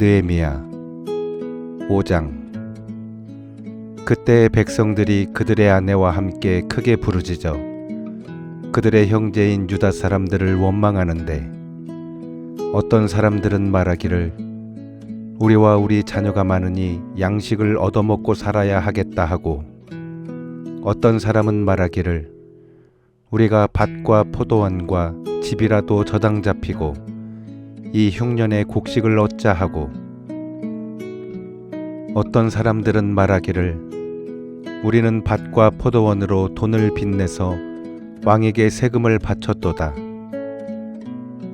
느헤미야 5장. 그때 백성들이 그들의 아내와 함께 크게 부르짖어 그들의 형제인 유다 사람들을 원망하는데 어떤 사람들은 말하기를 우리와 우리 자녀가 많으니 양식을 얻어먹고 살아야 하겠다 하고 어떤 사람은 말하기를 우리가 밭과 포도원과 집이라도 저당 잡히고 이 흉년에 곡식을 얻자 하고 어떤 사람들은 말하기를 우리는 밭과 포도원으로 돈을 빚내서 왕에게 세금을 바쳤도다.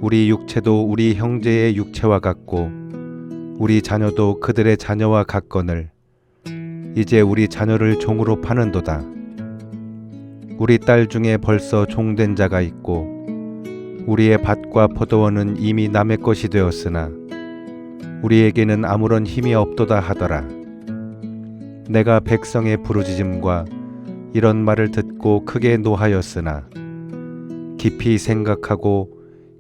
우리 육체도 우리 형제의 육체와 같고 우리 자녀도 그들의 자녀와 같거늘 이제 우리 자녀를 종으로 파는도다. 우리 딸 중에 벌써 종된 자가 있고 우리의 밭과 포도원은 이미 남의 것이 되었으나 우리에게는 아무런 힘이 없도다 하더라. 내가 백성의 부르짖음과 이런 말을 듣고 크게 노하였으나 깊이 생각하고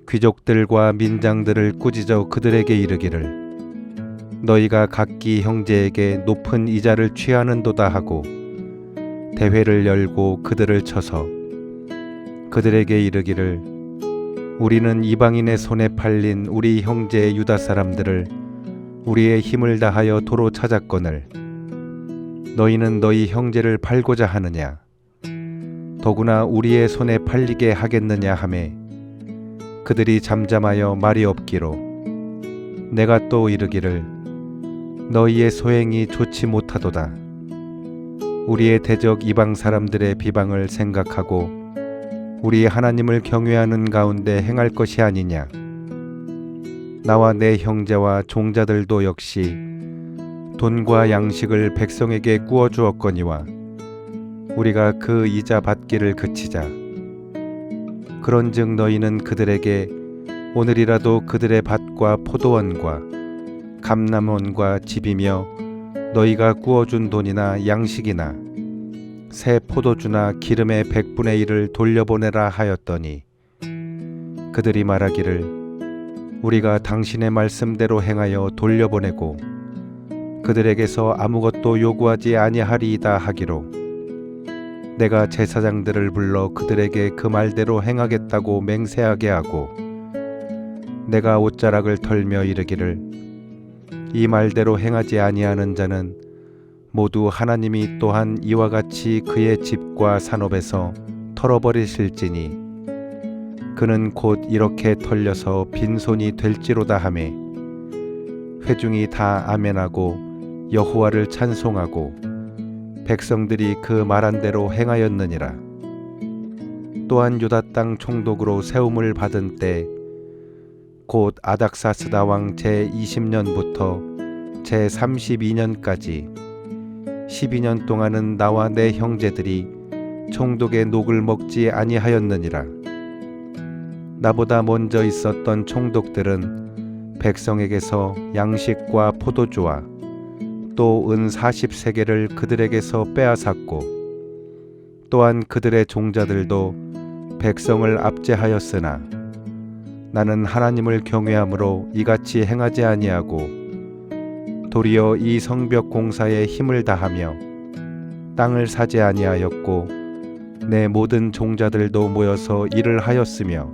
귀족들과 민장들을 꾸짖어 그들에게 이르기를 너희가 각기 형제에게 높은 이자를 취하는도다 하고 대회를 열고 그들을 쳐서 그들에게 이르기를 우리는 이방인의 손에 팔린 우리 형제 유다 사람들을 우리의 힘을 다하여 도로 찾았거늘 너희는 너희 형제를 팔고자 하느냐? 더구나 우리의 손에 팔리게 하겠느냐 하매 그들이 잠잠하여 말이 없기로 내가 또 이르기를 너희의 소행이 좋지 못하도다. 우리의 대적 이방 사람들의 비방을 생각하고 우리 하나님을 경외하는 가운데 행할 것이 아니냐. 나와 내 형제와 종자들도 역시 돈과 양식을 백성에게 구워 주었거니와 우리가 그 이자 받기를 그치자. 그런즉 너희는 그들에게 오늘이라도 그들의 밭과 포도원과 감남원과 집이며 너희가 구워준 돈이나 양식이나 새 포도주나 기름의 백분의 일을 돌려보내라 하였더니 그들이 말하기를 우리가 당신의 말씀대로 행하여 돌려보내고 그들에게서 아무것도 요구하지 아니하리이다 하기로 내가 제사장들을 불러 그들에게 그 말대로 행하겠다고 맹세하게 하고 내가 옷자락을 털며 이르기를 이 말대로 행하지 아니하는 자는 모두 하나님이 또한 이와 같이 그의 집과 산업에서 털어버리실지니 그는 곧 이렇게 털려서 빈손이 될지로다 하매 회중이 다 아멘하고 여호와를 찬송하고 백성들이 그 말한 대로 행하였느니라. 또한 유다 땅 총독으로 세움을 받은 때 곧 아닥사스다 왕 제 20년부터 제 32년까지 12년 동안은 나와 내 형제들이 총독의 녹을 먹지 아니하였느니라. 나보다 먼저 있었던 총독들은 백성에게서 양식과 포도주와 또 은 40세계를 그들에게서 빼앗았고 또한 그들의 종자들도 백성을 압제하였으나 나는 하나님을 경외함으로 이같이 행하지 아니하고 도리어 이 성벽 공사에 힘을 다하며 땅을 사지 아니하였고 내 모든 종자들도 모여서 일을 하였으며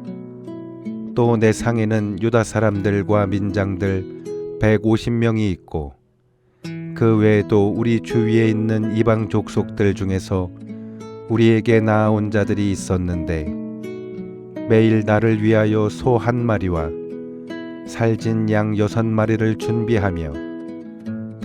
또 내 상에는 유다 사람들과 민장들 150명이 있고 그 외에도 우리 주위에 있는 이방 족속들 중에서 우리에게 나아온 자들이 있었는데 매일 나를 위하여 소 한 마리와 살진 양 여섯 마리를 준비하며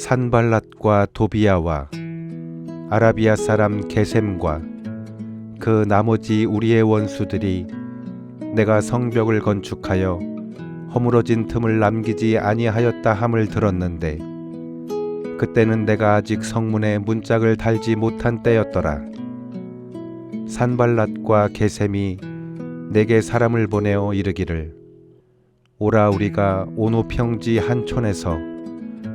산발랏과 도비야와 아라비아 사람 게셈과 그 나머지 우리의 원수들이 내가 성벽을 건축하여 허물어진 틈을 남기지 아니하였다 함을 들었는데 그때는 내가 아직 성문에 문짝을 달지 못한 때였더라. 산발랏과 게셈이 내게 사람을 보내어 이르기를 오라 우리가 오노 평지 한 촌에서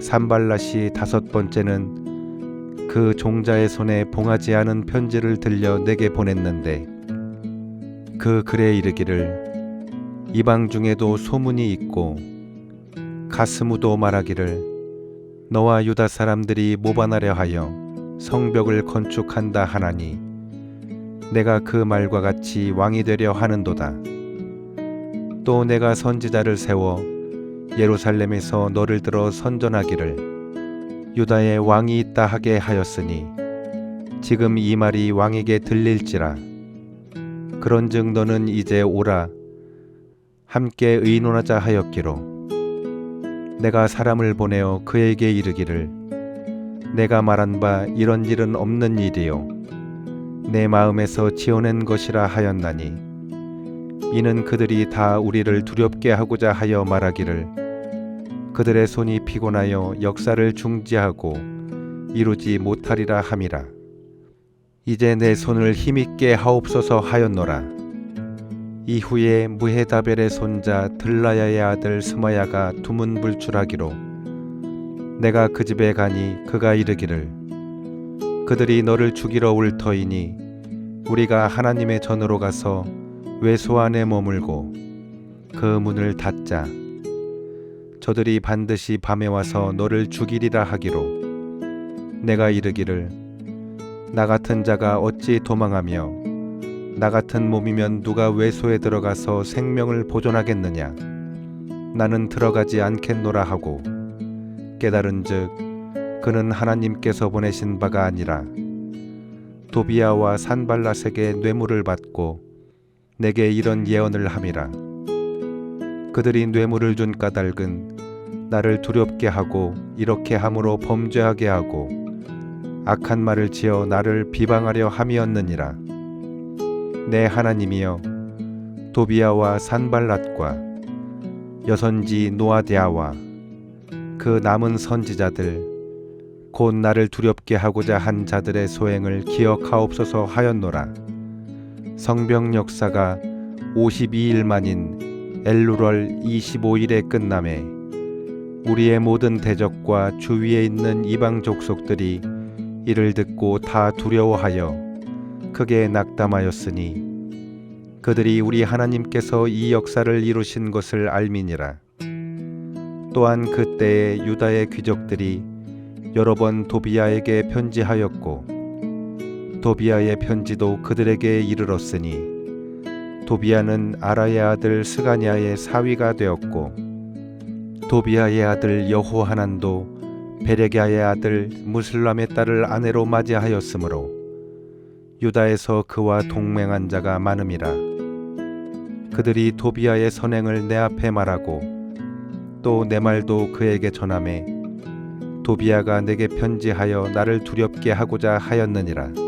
산발랏이 다섯 번째는 그 종자의 손에 봉하지 않은 편지를 들려 내게 보냈는데 그 글에 이르기를 이방 중에도 소문이 있고 가스무도 말하기를 너와 유다 사람들이 모반하려 하여 성벽을 건축한다 하나니 내가 그 말과 같이 왕이 되려 하는도다. 또 내가 선지자를 세워 예루살렘에서 너를 들어 선전하기를 유다에 왕이 있다 하게 하였으니 지금 이 말이 왕에게 들릴지라. 그런즉 너는 이제 오라. 함께 의논하자 하였기로. 내가 사람을 보내어 그에게 이르기를 내가 말한 바 이런 일은 없는 일이요. 내 마음에서 지어낸 것이라 하였나니 이는 그들이 다 우리를 두렵게 하고자 하여 말하기를 그들의 손이 피곤하여 역사를 중지하고 이루지 못하리라 함이라. 이제 내 손을 힘있게 하옵소서 하였노라. 이후에 무헤다벨의 손자 들라야의 아들 스마야가 두문불출하기로 내가 그 집에 가니 그가 이르기를 그들이 너를 죽이러 올 터이니 우리가 하나님의 전으로 가서 외소 안에 머물고 그 문을 닫자 저들이 반드시 밤에 와서 너를 죽이리라 하기로. 내가 이르기를 나 같은 자가 어찌 도망하며 나 같은 몸이면 누가 외소에 들어가서 생명을 보존하겠느냐? 나는 들어가지 않겠노라 하고 깨달은즉 그는 하나님께서 보내신 바가 아니라 도비아와 산발라색의 뇌물을 받고 내게 이런 예언을 함이라 그들이 뇌물을 준 까닭은 나를 두렵게 하고 이렇게 함으로 범죄하게 하고 악한 말을 지어 나를 비방하려 함이었느니라. 내 하나님이여 도비아와 산발랏과 여선지 노아디아와 그 남은 선지자들 곧 나를 두렵게 하고자 한 자들의 소행을 기억하옵소서 하였노라. 성병 역사가 52일 만인 엘루럴 25일에 끝남에 우리의 모든 대적과 주위에 있는 이방 족속들이 이를 듣고 다 두려워하여 크게 낙담하였으니 그들이 우리 하나님께서 이 역사를 이루신 것을 알미니라. 또한 그때에 유다의 귀족들이 여러 번 도비아에게 편지하였고 도비아의 편지도 그들에게 이르렀으니 도비아는 아라의 아들 스가냐의 사위가 되었고 도비아의 아들 여호하난도 베레갸의 아들 무슬람의 딸을 아내로 맞이하였으므로 유다에서 그와 동맹한 자가 많음이라. 그들이 도비아의 선행을 내 앞에 말하고 또 내 말도 그에게 전함에 도비아가 내게 편지하여 나를 두렵게 하고자 하였느니라